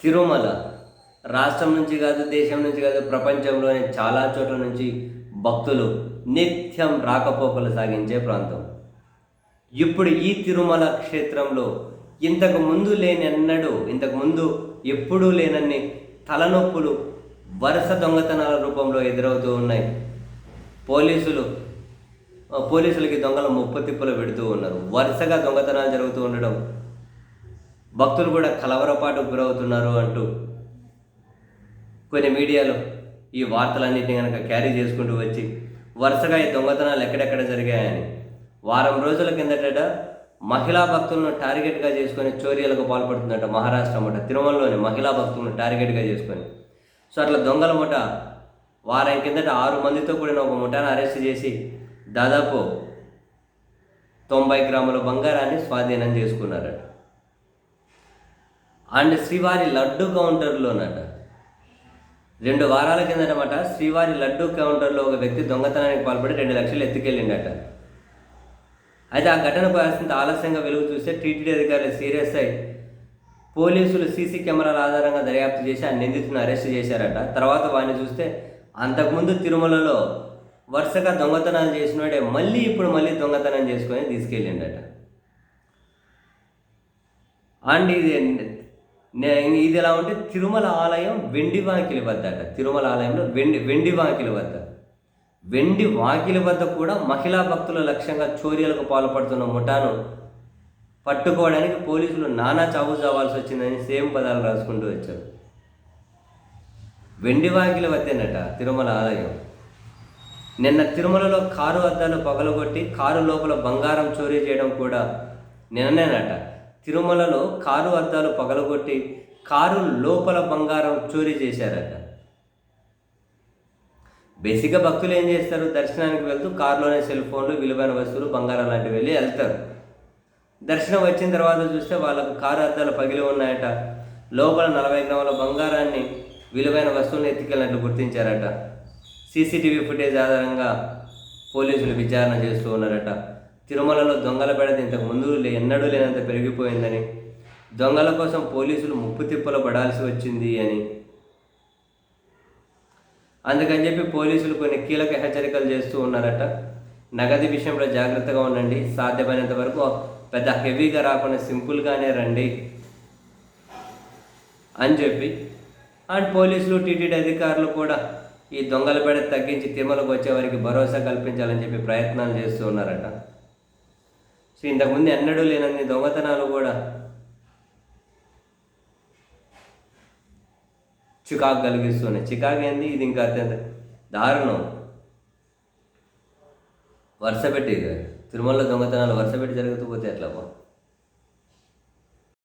తిరుమల రాష్ట్రం నుంచి కాదు దేశం నుంచి కాదు ప్రపంచంలోని చాలా చోట్ల నుంచి భక్తులు నిత్యం రాకపోకలు సాగించే ప్రాంతం. ఇప్పుడు ఈ తిరుమల క్షేత్రంలో ఇంతకు ముందు లేని అన్నడు ఇంతకు ముందు ఎప్పుడూ లేనన్ని తలనొప్పులు వరుస దొంగతనాల రూపంలో ఎదురవుతూ ఉన్నాయి. పోలీసులు పోలీసులకి దొంగలు ముప్పు తిప్పలు పెడుతూ ఉన్నారు. వరుసగా దొంగతనాలు జరుగుతూ ఉండడం భక్తులు కూడా కలవరపాటు గురవుతున్నారు అంటూ కొన్ని మీడియాలో ఈ వార్తలన్నింటినీ కనుక క్యారీ చేసుకుంటూ వచ్చి వరుసగా ఈ దొంగతనాలు ఎక్కడెక్కడ జరిగాయని వారం రోజుల కిందట మహిళా భక్తులను టార్గెట్గా చేసుకొని చోరీలకు పాల్పడుతుందట మహారాష్ట్ర ముఠ తిరుమలలోని మహిళా భక్తులను టార్గెట్గా చేసుకొని. సో అట్లా దొంగల ముఠ వారం కిందట ఆరు మందితో కూడిన ఒక ముఠాను అరెస్ట్ చేసి దాదాపు తొంభై గ్రాముల బంగారాన్ని స్వాధీనం చేసుకున్నారట. అండ్ శ్రీవారి లడ్డు కౌంటర్లోనట. రెండు వారాల కిందటమాట శ్రీవారి లడ్డు కౌంటర్లో ఒక వ్యక్తి దొంగతనానికి పాల్పడి రెండు లక్షలు ఎత్తుకెళ్ళిండట. అయితే ఆ ఘటన కాస్తంత ఆలస్యంగా వెలుగు చూస్తే టీటీడీ అధికారులు సీరియస్ అయి పోలీసులు సీసీ కెమెరాల ఆధారంగా దర్యాప్తు చేసి ఆ నిందితుని అరెస్ట్ చేశారట. తర్వాత వాడిని చూస్తే అంతకుముందు తిరుమలలో వరుసగా దొంగతనాలు చేసినోడే మళ్ళీ ఇప్పుడు మళ్ళీ దొంగతనం చేసుకొని తీసుకెళ్ళిండట. అండ్ ఇది ఇది ఎలా ఉంటే తిరుమల ఆలయం వెండి వాకిలి వద్ద అట తిరుమల ఆలయంలో వెండి వెండి వాకిలి వద్ద. వెండి వాకిలి వద్ద కూడా మహిళా భక్తుల లక్ష్యంగా చోరీలకు పాల్పడుతున్న ముఠాను పట్టుకోవడానికి పోలీసులు నానా చావు చావాల్సి వచ్చిందని సేమ్ పదాలు రాసుకుంటూ వచ్చారు. వెండి వాకిలి వద్దేనట తిరుమల ఆలయం. నిన్న తిరుమలలో కారు అద్దాలు పగలగొట్టి కారు లోపల బంగారం చోరీ చేయడం కూడా నిన్ననేనట. తిరుమలలో కారు అద్దాలు పగలగొట్టి కారు లోపల బంగారం చోరీ చేశారట. బేసిక్గా భక్తులు ఏం చేస్తారు? దర్శనానికి వెళ్తూ కారులోనే సెల్ ఫోన్లు విలువైన వస్తువులు బంగారం లాంటివి వెళ్ళి వెళ్తారు. దర్శనం వచ్చిన తర్వాత చూస్తే వాళ్ళకు కారు అద్దాలు పగిలి ఉన్నాయట. లోపల నలభై గ్రాముల బంగారాన్ని విలువైన వస్తువులను ఎత్తుకెళ్ళినట్లు గుర్తించారట. సీసీటీవీ ఫుటేజ్ ఆధారంగా పోలీసులు విచారణ చేస్తూ ఉన్నారట. తిరుమలలో దొంగల బెడద ఇంతకు ముందు లే- ఎన్నడూ లేనంత పెరిగిపోయిందని దొంగల కోసం పోలీసులు ముప్పు తిప్పలు పడాల్సి వచ్చింది అని. అందుకని చెప్పి పోలీసులు కొన్ని కీలక హెచ్చరికలు చేస్తూ ఉన్నారట. నగదు విషయంలో జాగ్రత్తగా ఉండండి. సాధ్యమైనంత వరకు పెద్ద హెవీగా రాకుండా సింపుల్గానే రండి అని చెప్పి. అండ్ పోలీసులు టీటీడీ అధికారులు కూడా ఈ దొంగల బెడ తగ్గించి తిరుమలకు వచ్చే వారికి భరోసా కల్పించాలని చెప్పి ప్రయత్నాలు చేస్తూ ఉన్నారట. సో ఇంతకుముందు ఎన్నడూ లేనన్ని దొంగతనాలు కూడా చికాకు కలిగిస్తున్నాయి. చికాకు ఏంది? ఇది ఇంకా అత్యంత దారుణం. వరుస పెట్టి తిరుమలలో దొంగతనాలు వరుస పెట్టి జరుగుతూ పోతే ఎట్లా బా